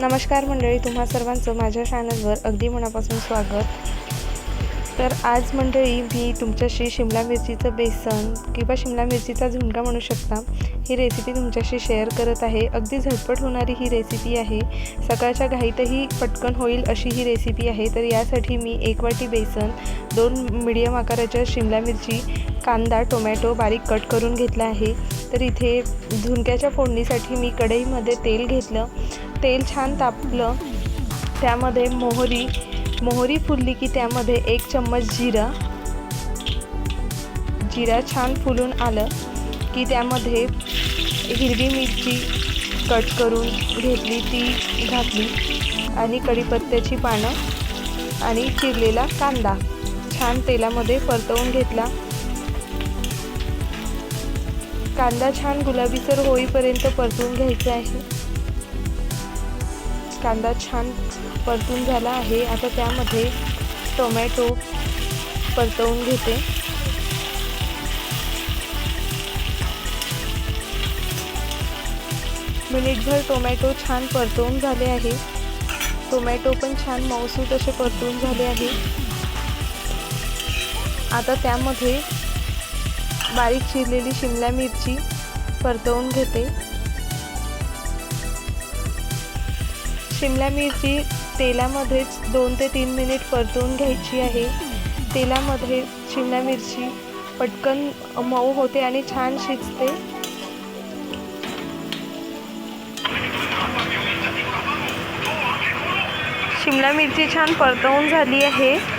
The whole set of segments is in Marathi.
नमस्कार मंडळी तुम्हा सर्वांचं माझ्या चॅनलवर अगदी मनापासून स्वागत. तर आज मंडळी मी तुमच्याशी शिमला मिरचीचं बेसन किंवा शिमला मिरचीचा झुणका म्हणू शकता. ही रेसिपी तुमच्याशी शेअर करत आहे. अगदी झटपट होणारी ही रेसिपी आहे. सकाळच्या घाईतही पटकन होईल अशी ही रेसिपी आहे. तर यासाठी मी एक वाटी बेसन दोन मिडियम आकाराच्या शिमला मिरची कांदा टोमॅटो बारीक कट करून घेतला आहे. तर इथे झुणक्याच्या फोडणीसाठी मी कढईमध्ये तेल घेतलं. तेल छान तापलं. त्यामध्ये मोहरी मोहरी फुलली की त्यामध्ये एक चम्मच जिरा. जिरा छान फुलून आलं की त्यामध्ये हिरवी मिरची कट करून घेतली ती घातली आणि कढीपत्त्याची पानं आणि चिरलेला कांदा. छान तेलामध्ये परतवून घेतला. कांदा छान गुलाबीसर होईपर्यंत परतून घ्यायचा आहे. कांदा छान परतून झाला आहे. आता त्यामध्ये टोमॅटो परतवून घेते. मिनिटभर टोमॅटो छान परतवून झाले आहे. टोमॅटो पण छान मऊसूत असे परतून झाले आहे. आता त्यामध्ये बारीक चिरलेली शिमला मिरची परतवून घेते. शिमला मिरची तेलामध्येच दोन ते तीन मिनिट परतवून घ्यायची आहे. तेलामध्ये शिमला मिरची पटकन मऊ होते आणि छान शिजते. शिमला मिरची छान परतवून झाली आहे.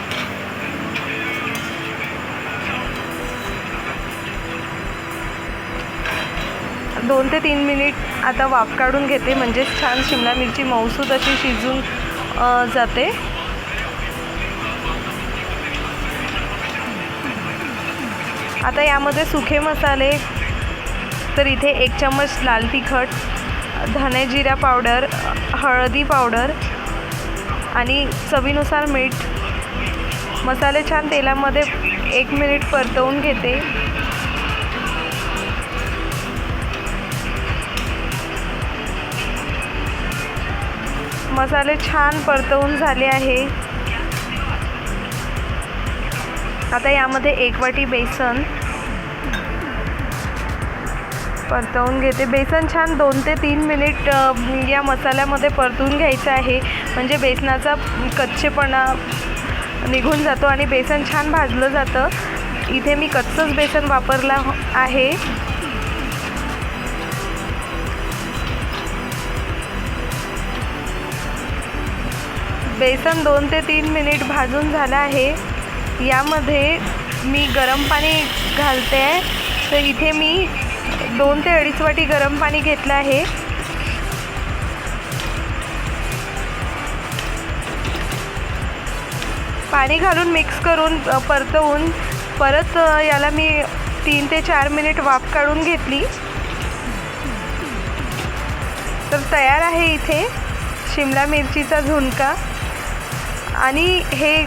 दोन ते तीन मिनिट आता वाफ काढून घेते म्हणजेच छान शिमला मिरची मऊसूद अशी शिजून जाते. आता यामध्ये सुखे मसाले तर इथे एक चम्मच लाल तिखट धने जिरा पावडर हळदी पावडर आणि चवीनुसार मीठ. मसाले छान तेलामध्ये एक मिनिट परतवून घेते. मसाले छान परतवून झाले आहे. आता यामध्ये एक वाटी बेसन. परतवून घेते. बेसन छान दोन ते तीन मिनिट या मसाल्यामध्ये परतून घ्यायचं आहे. म्हणजे बेसनाचा कच्चेपणा निघून जातो आणि बेसन छान भाजलं जातं. इथे मी कच्चंच बेसन वापरला आहे. बेसन दोन ते तीन मिनिट भाजून झालं आहे. यामध्ये मी गरम पाणी घालते. आहे तर इथे मी दोन ते अडीच वाटी गरम पाणी घेतलं आहे. पाणी घालून मिक्स करून परतवून परत याला मी तीन ते चार मिनिट वाफ काढून घेतली. तर तयार आहे इथे शिमला मिरचीचा झुणका. आणि हे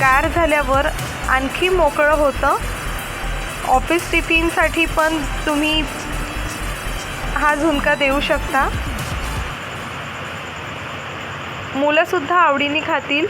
गार झाल्यावर आणखी मोकळं होतं. ऑफिस टिफिनसाठी पण तुम्ही हा झुणका देऊ शकता. मुलंसुद्धा आवडीने खातील.